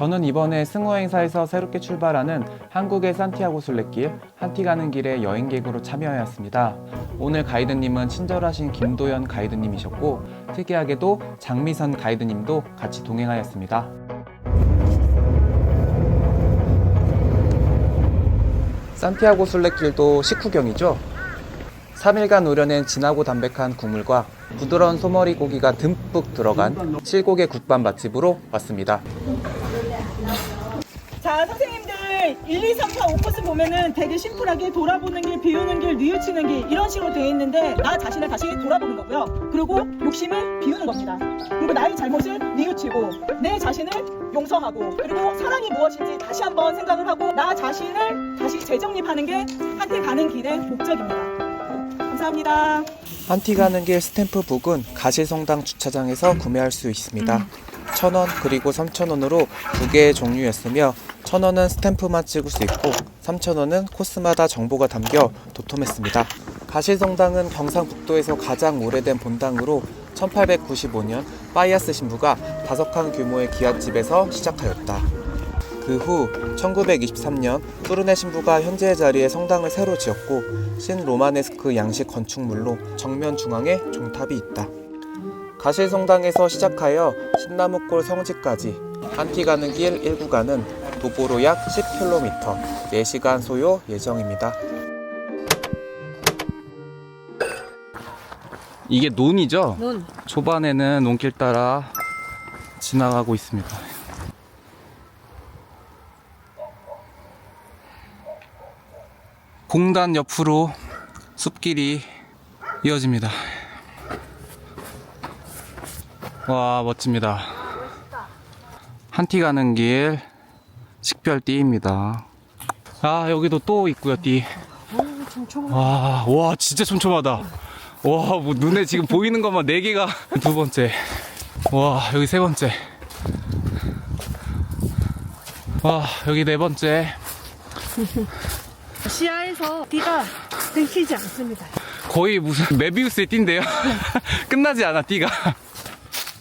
저는 이번에 승호 행사에서 새롭게 출발하는 한국의 산티아고 순례길 한티 가는 길에 여행객으로 참여하였습니다. 오늘 가이드님은 친절하신 김도연 가이드님이셨고 특이하게도 장미선 가이드님도 같이 동행하였습니다. 산티아고 순례길도 식후경이죠. 3일간 우려낸 진하고 담백한 국물과 부드러운 소머리 고기가 듬뿍 들어간 칠곡의 국밥 맛집으로 왔습니다. 자, 선생님들 1, 2, 3, 4, 5코스 보면은 되게 심플하게 돌아보는 길, 비우는 길, 뉘우치는 길 이런 식으로 되어 있는데 나 자신을 다시 돌아보는 거고요. 그리고 욕심을 비우는 겁니다. 그리고 나의 잘못을 뉘우치고 내 자신을 용서하고 그리고 사랑이 무엇인지 다시 한번 생각을 하고 나 자신을 다시 재정립하는 게 한테 가는 길의 목적입니다. 감사합니다. 한티 가는 길 스탬프 북은 가시성당 주차장에서 구매할 수 있습니다. 1,000원 그리고 3,000원으로 두 개의 종류였으며 1,000원은 스탬프만 찍을 수 있고 3,000원은 코스마다 정보가 담겨 도톰했습니다. 가시성당은 경상북도에서 가장 오래된 본당으로 1895년 파이아스 신부가 칸 규모의 기와집에서 시작하였다. 그 후 1923년 푸르네 신부가 현재의 자리에 성당을 새로 지었고 신 로마네스크 양식 건축물로 정면 중앙에 종탑이 있다. 가실성당에서 시작하여 신나무골 성지까지 한티 가는 길 1구간은 도보로 약 10km, 4시간 소요 예정입니다. 이게 논이죠? 논. 초반에는 논길 따라 지나가고 있습니다. 공단 옆으로 숲길이 이어집니다. 와, 멋집니다. 한티 가는 길 식별띠입니다. 아, 여기도 또 있고요, 띠. 와, 와, 진짜 촘촘하다. 와, 뭐 눈에 지금 보이는 것만 네 개가 두 번째. 와, 여기 세 번째. 와, 여기 네 번째. 시야에서 띠가 끊기지 않습니다. 거의 무슨 메비우스의 띠인데요? 끝나지 않아, 띠가.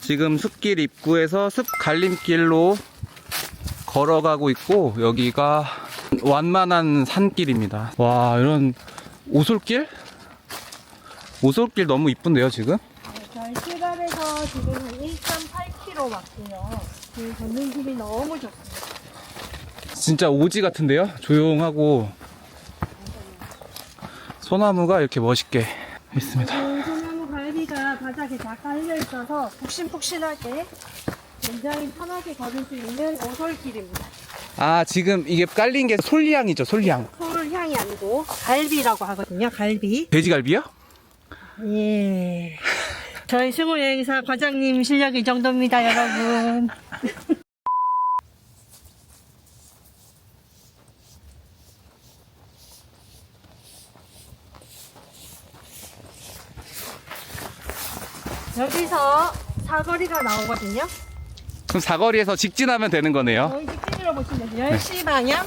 지금 숲길 입구에서 숲 갈림길로 걸어가고 있고, 여기가 완만한 산길입니다. 와, 이런 오솔길? 오솔길 너무 이쁜데요, 지금? 저희 출발해서 지금 한 1.8km 왔고요. 그 걷는 길이 너무 좋습니다. 진짜 오지 같은데요? 조용하고 소나무가 이렇게 멋있게 있습니다. 그 소나무 갈비가 바닥에 다 깔려 있어서 푹신푹신하게 굉장히 편하게 걸을 수 있는 오솔길입니다. 아 지금 이게 깔린 게 솔향이죠, 솔향. 소를 향이 아니고 갈비라고 하거든요. 갈비. 돼지갈비요? 예. 저희 승호 여행사 과장님 실력이 이 정도입니다, 여러분. 여기서 사거리가 나오거든요. 그럼 사거리에서 직진하면 되는 거네요. 직진으로 보시면 돼요. 10시 방향.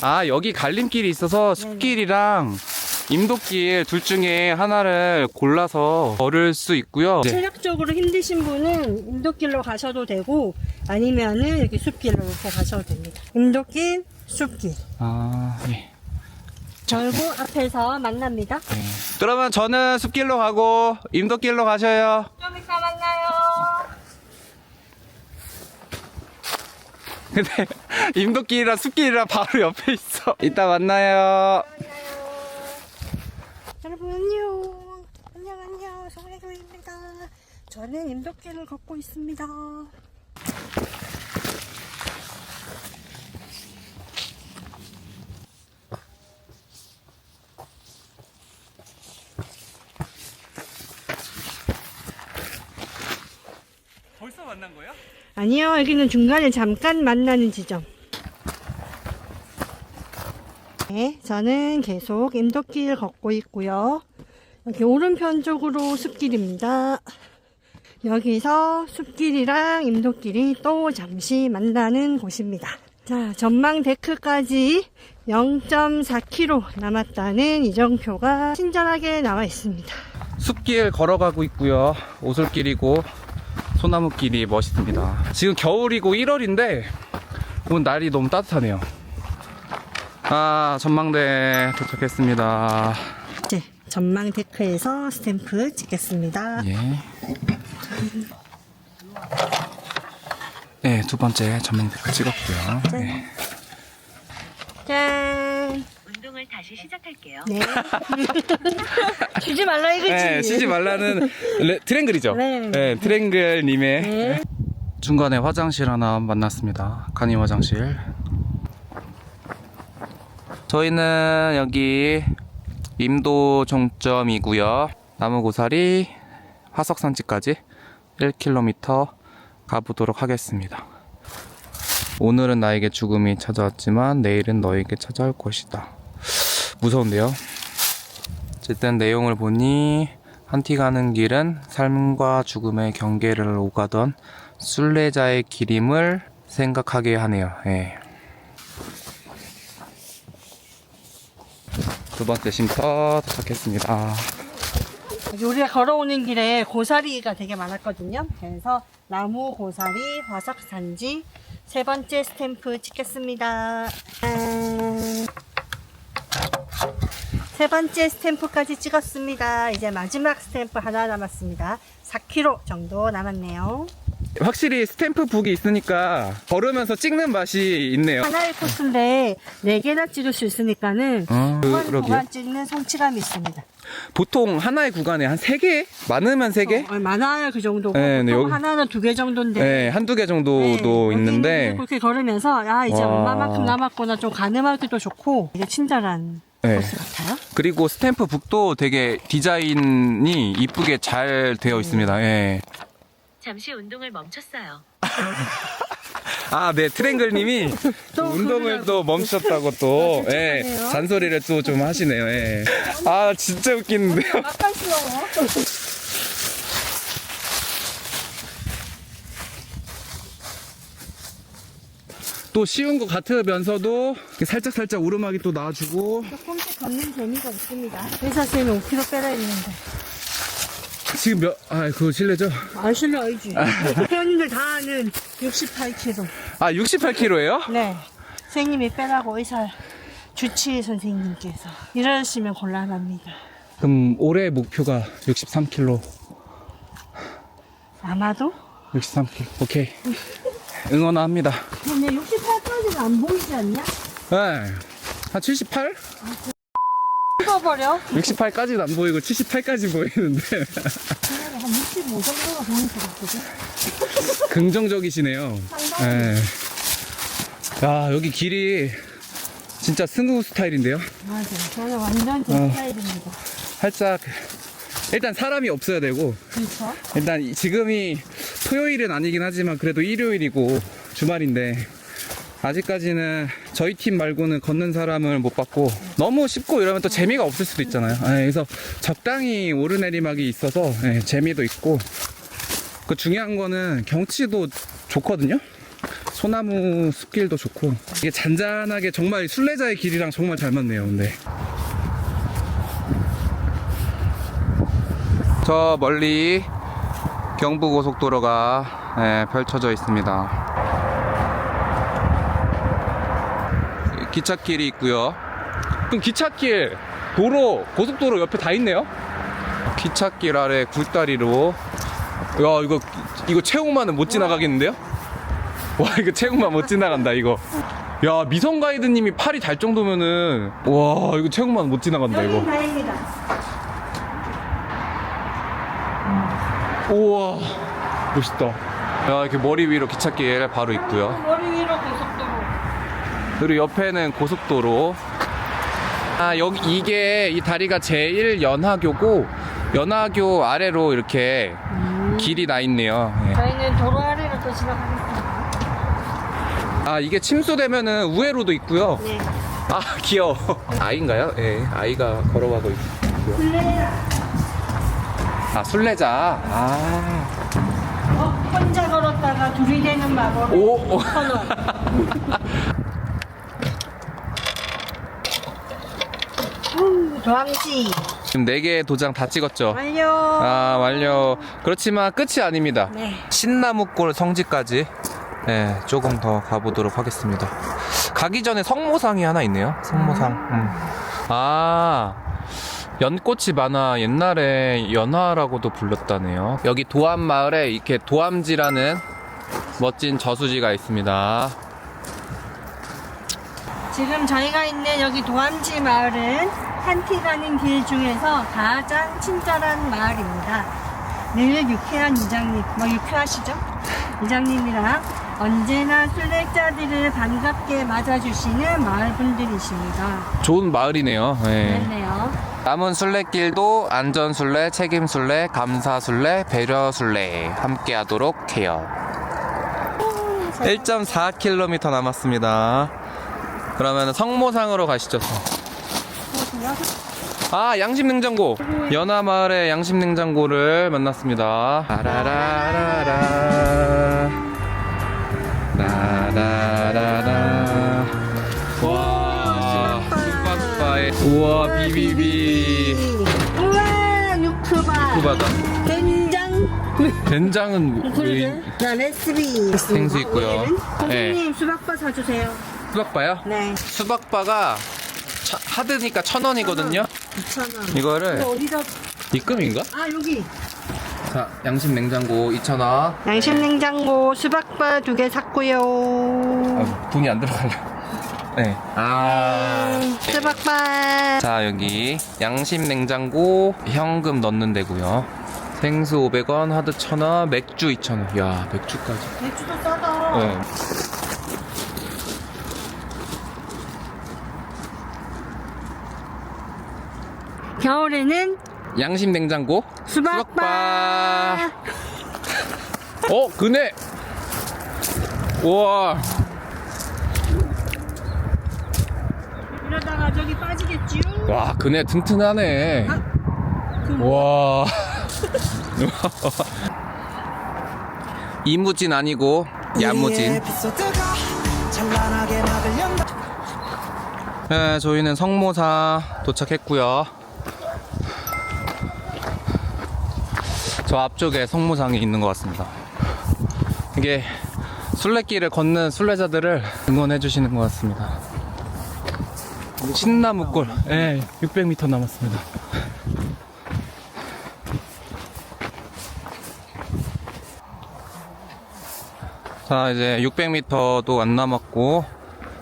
아 여기 갈림길이 있어서 숲길이랑 임도길 둘 중에 하나를 골라서 걸을 수 있고요. 네. 체력적으로 힘드신 분은 인도길로 가셔도 되고 아니면은 여기 숲길로 이렇게 가셔도 됩니다. 인도길, 숲길. 아 예. 결국 앞에서 만납니다. 네. 그러면 저는 숲길로 가고 임도길로 가셔요. 좀 이따 만나요. 근데 임도길이랑 숲길이랑 바로 옆에 있어. 이따 만나요. 여러분 안녕. 안녕 안녕. 송혜교입니다. 저는 인도길을 걷고 있습니다. 벌써 만난 거야? 아니요, 여기는 중간에 잠깐 만나는 지점. 네, 저는 계속 임도길 걷고 있고요. 여기 오른편 쪽으로 숲길입니다. 여기서 숲길이랑 임도길이 또 잠시 만나는 곳입니다. 자, 전망 데크까지 0.4km 남았다는 이정표가 친절하게 나와 있습니다. 숲길 걸어가고 있고요. 오솔길이고 소나무길이 멋있습니다. 지금 겨울이고 1월인데 오늘 날이 너무 따뜻하네요. 아, 전망대 도착했습니다. 이제 전망 데크에서 스탬프 찍겠습니다. 예. 네, 두 번째 전망대 찍었고요. 네. 짠. 운동을 다시 시작할게요. 네. 쉬지 말라 이거지. 네, 쉬지 말라는 레- 트랭글이죠. 네. 트랭글님의 네. 중간에 화장실 하나 만났습니다. 간이 화장실. 저희는 여기 임도 종점이고요. 나무고사리 화석산지까지 1km 가보도록 하겠습니다. 오늘은 나에게 죽음이 찾아왔지만 내일은 너에게 찾아올 것이다. 무서운데요? 어쨌든 내용을 보니 한티 가는 길은 삶과 죽음의 경계를 오가던 순례자의 길임을 생각하게 하네요. 예. 두 번째 쉼터 도착했습니다. 우리가 걸어오는 길에 고사리가 되게 많았거든요. 그래서 나무 고사리 화석 산지 세 번째 스탬프 찍겠습니다. 짠. 세 번째 스탬프까지 찍었습니다. 이제 마지막 스탬프 하나 남았습니다. 4km 정도 남았네요. 확실히 스탬프 북이 있으니까 걸으면서 찍는 맛이 있네요. 하나의 코스인데 4개나 찍을 수 있으니까는 어, 구간 그러게요. 구간 찍는 성취감이 있습니다. 보통 하나의 구간에 한 3개? 많으면 3개? 어, 많아야 그 정도고 네, 네, 보통 여기- 하나는 두 개 정도인데 네, 한두 개 정도도 네, 여기는 있는데 그렇게 걸으면서 야 이제 와. 얼마만큼 남았구나 좀 가늠하기도 좋고 되게 친절한 네. 코스 같아요. 그리고 스탬프 북도 되게 디자인이 이쁘게 잘 되어 있습니다. 예. 잠시 운동을 멈췄어요. 아, 네, 트랭글님이 또 운동을. 또 멈췄다고 또, 아, 예. 잔소리를 또 좀 하시네요, 예. 아, 진짜 웃기는데요. 아까스러워. 또 쉬운 것 같으면서도 이렇게 살짝 살짝 오르막이 또 나와주고, 조금씩 걷는 재미가 있습니다. 회사 쌤이 5kg 빼라 했는데 지금 몇, 아, 그거 실례죠? 아실로 알지? 회원님들 다 아는 68kg. 아, 68kg예요? 네. 선생님이 빼라고 의사 주치의 선생님께서 이러시면 곤란합니다. 그럼 올해 목표가 63kg. 아마도? 63kg. 오케이. 응원합니다. 근데 68까지는 안 보이지 않냐? 네. 한 78? 찍어버려. 68까지는 안 보이고 78까지 보이는데. 한65 정도가 보일 것 같거든. 긍정적이시네요. 네. 야, 여기 길이 진짜 스무 스타일인데요. 맞아. 저는 완전 제 어. 스타일입니다. 살짝 일단 사람이 없어야 되고 그렇죠? 일단 이- 지금이 토요일은 아니긴 하지만 그래도 일요일이고 주말인데 아직까지는 저희 팀 말고는 걷는 사람을 못 봤고 너무 쉽고 이러면 또 재미가 없을 수도 있잖아요. 예, 그래서 적당히 오르내리막이 있어서 예, 재미도 있고 그 중요한 거는 경치도 좋거든요. 소나무 숲길도 좋고 이게 잔잔하게 정말 순례자의 길이랑 정말 잘 맞네요. 근데 저 멀리 경부고속도로가 예, 펼쳐져 있습니다. 기찻길이 있고요. 그럼 기찻길, 도로, 고속도로 옆에 다 있네요. 기찻길 아래 굴다리로. 야 이거 이거 체육만은 못 지나가겠는데요? 와 이거 체육만 못 지나간다 이거. 야 미성 가이드님이 팔이 달 정도면은 와 이거 체육만 못 지나간다 이거. 다행이다. 우와 멋있다 야 이렇게 머리 위로 기찻길 바로 있고요 머리 위로 고속도로. 그리고 옆에는 고속도로 아 여기 이게 이 다리가 제1 연하교고 연하교 아래로 이렇게 길이 나 있네요 예. 저희는 도로 아래로 또 지나가겠습니다. 아 이게 침수되면은 우회로도 있고요 네. 아 귀여워 아이인가요? 예 아이가 걸어가고 있고요 술래라. 아 순례자 아 어, 혼자 걸었다가 둘이 되는 마법. 오. 음, 도함지 지금 4개 도장 다 찍었죠 완료. 아 완료 그렇지만 끝이 아닙니다 네. 신나무골 성지까지 네, 조금 더 가보도록 하겠습니다. 가기 전에 성모상이 하나 있네요. 성모상. 음. 아, 연꽃이 많아 옛날에 연화라고도 불렀다네요. 여기 도암 마을에 이렇게 도암지라는 멋진 저수지가 있습니다. 지금 저희가 있는 여기 도암지 마을은 한티 가는 길 중에서 가장 친절한 마을입니다. 늘 유쾌한 이장님, 뭐 유쾌하시죠? 이장님이랑 언제나 순례자들을 반갑게 맞아주시는 마을 분들이십니다. 좋은 마을이네요. 네. 그렇네요. 남은 순례길도 안전순례, 책임순례, 감사순례, 배려순례 함께 하도록 해요. 1.4km 남았습니다. 그러면 성모상으로 가시죠. 아, 양심 냉장고. 연화 마을의 양심 냉장고를 만났습니다. 라라라라. 라 라라라. 우와, 비비비. 우와, 유튜버. 수박다. 된장. 된장은 나 레시피. 생수 있고요. 선생님 수박바 사주세요. 수박바요? 네. 수박바가 차- 하드니까 천 원이거든요. 2,000원. 이거를 이거 어디다? 입금인가? 아, 여기. 자, 양심 냉장고 2천 원. 양심 냉장고 수박바 두 개 샀고요. 아, 돈이 안 들어가려. 네. 아. 수박바. 자, 여기 양심 냉장고 현금 넣는 데고요. 생수 500원, 하드 1,000원, 맥주 2,000원. 야, 맥주까지. 맥주도 싸다. 네. 겨울에는 양심 냉장고 수박바. 어, 그네. 우와. 이러다가 저기 빠지겠지요? 와, 그네 튼튼하네. 그 와. 이무진 아니고 야무진. 네, 저희는 성모사 도착했고요. 저 앞쪽에 성모상이 있는 것 같습니다. 이게 순례길을 걷는 순례자들을 응원해 주시는 것 같습니다. 신나무골, 예, 600m 남았습니다. 자, 이제 600m도 안 남았고,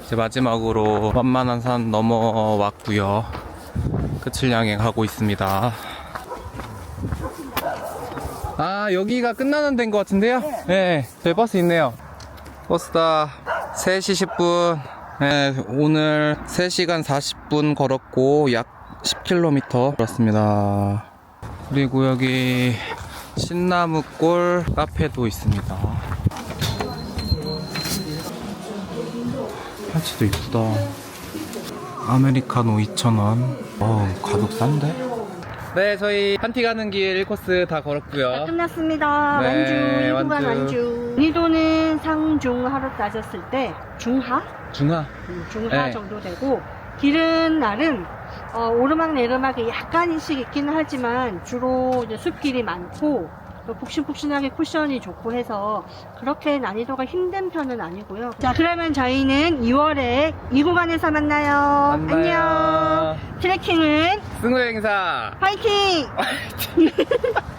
이제 마지막으로 완만한 산 넘어왔고요. 끝을 향해 가고 있습니다. 아, 여기가 끝나는 데인 것 같은데요? 네, 저희 버스 있네요. 버스다. 3시 10분. 네, 오늘 3시간 40분 걸었고, 약 10km 걸었습니다. 그리고 여기 신나무골 카페도 있습니다. 팔찌도 이쁘다. 아메리카노 2,000원. 어, 가격 싼데? 네, 저희 한티 가는 길 1코스 다 걸었고요. 끝났습니다. 네, 완주, 완주. 완주. 니도는 상중하로 따졌을 때 중하? 중화. 음, 중하 네. 정도 되고 길은 나름 어, 오르막 내리막이 약간씩 있기는 하지만 주로 이제 숲길이 많고 또 푹신푹신하게 쿠션이 좋고 해서 그렇게 난이도가 힘든 편은 아니고요. 자 그러면 저희는 2월에 이 구간에서 만나요. 만나요. 안녕. 트레킹은 승우 행사. 화이팅!